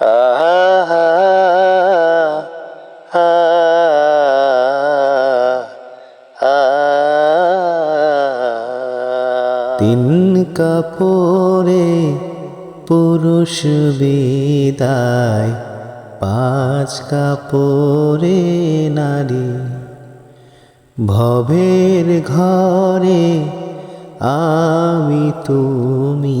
তিন কাপড়ে পুরুষ বিদায় পাঁচ কাপড়ে নারী। ভবের ঘরে আমি তুমি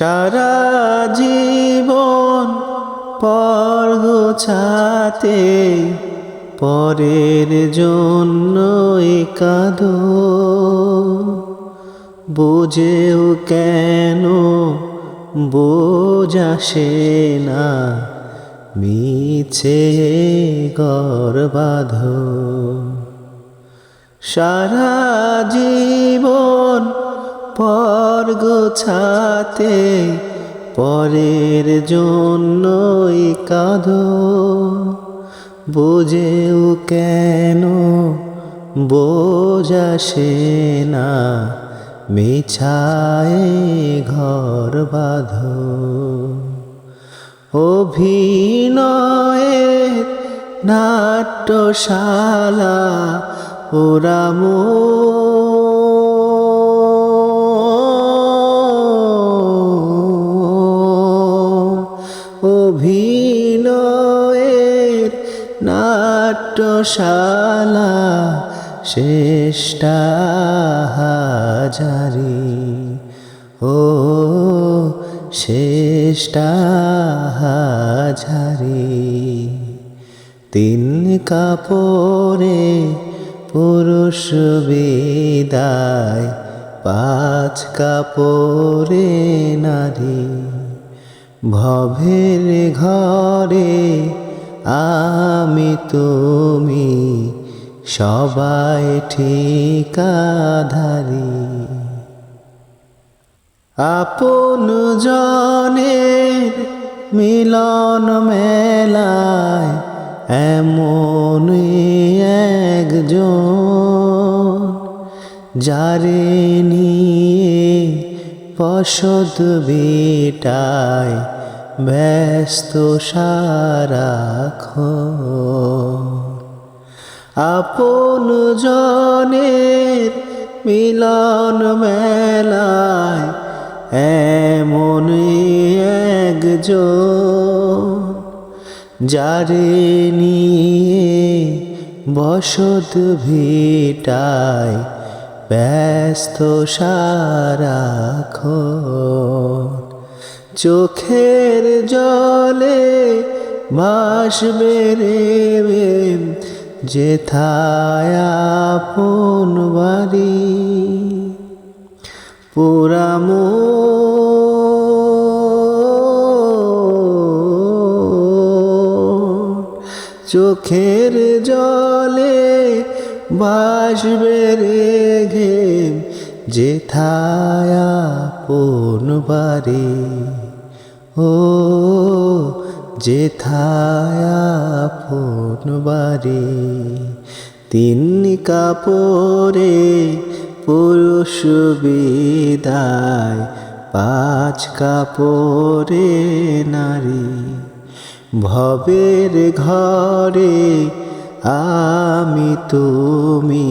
সারা জীবন পর গোছাতে পরের জন্য কাঁদো। বোঝেও কেন বোঝাসে না, মিছে গর্বাধ সারা জীবন পর গোছাতে পরের জন্যই কাঁদো। বোঝেও কেন বোঝাসে না, মিছায় ঘর বাঁধ। অভিনয়ের নাট্যশালা ওরাম অভিনয়ের নাট্যশালা শেষটা হাজারি। ও শেষটা হাজারি। তিন কাপড়ে পুরুষ বিদায়, পাঁচ কাপড়ে নারী। ভবের ঘরে আমি তুমি সবাই ঠিকাধারী। আপন জনের মিলন মেলায় এমন একজন যারে নিয়ে পশদ বেটায় ব্যস্ত সারাখ আপন জনের মিলন মেলায় এমন একজন যারে নিয়ে বসত ভিটায় ব্যস্ত সারাখ চোখের জলে ভাসবে রে যেথায় আপন বাড়ি। পুরামো চোখের জলে বাসবে রেঘে যেথায় আপন ও যেথায় আপন তিন কাপড়ে পুরুষ বিদায়, পাঁচ কাপড়ে নারী, ভবের ঘরে আমি তুমি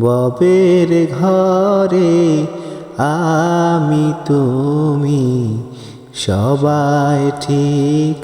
ববের ঘরে আমি তুমি সবাই ঠিকাদারি।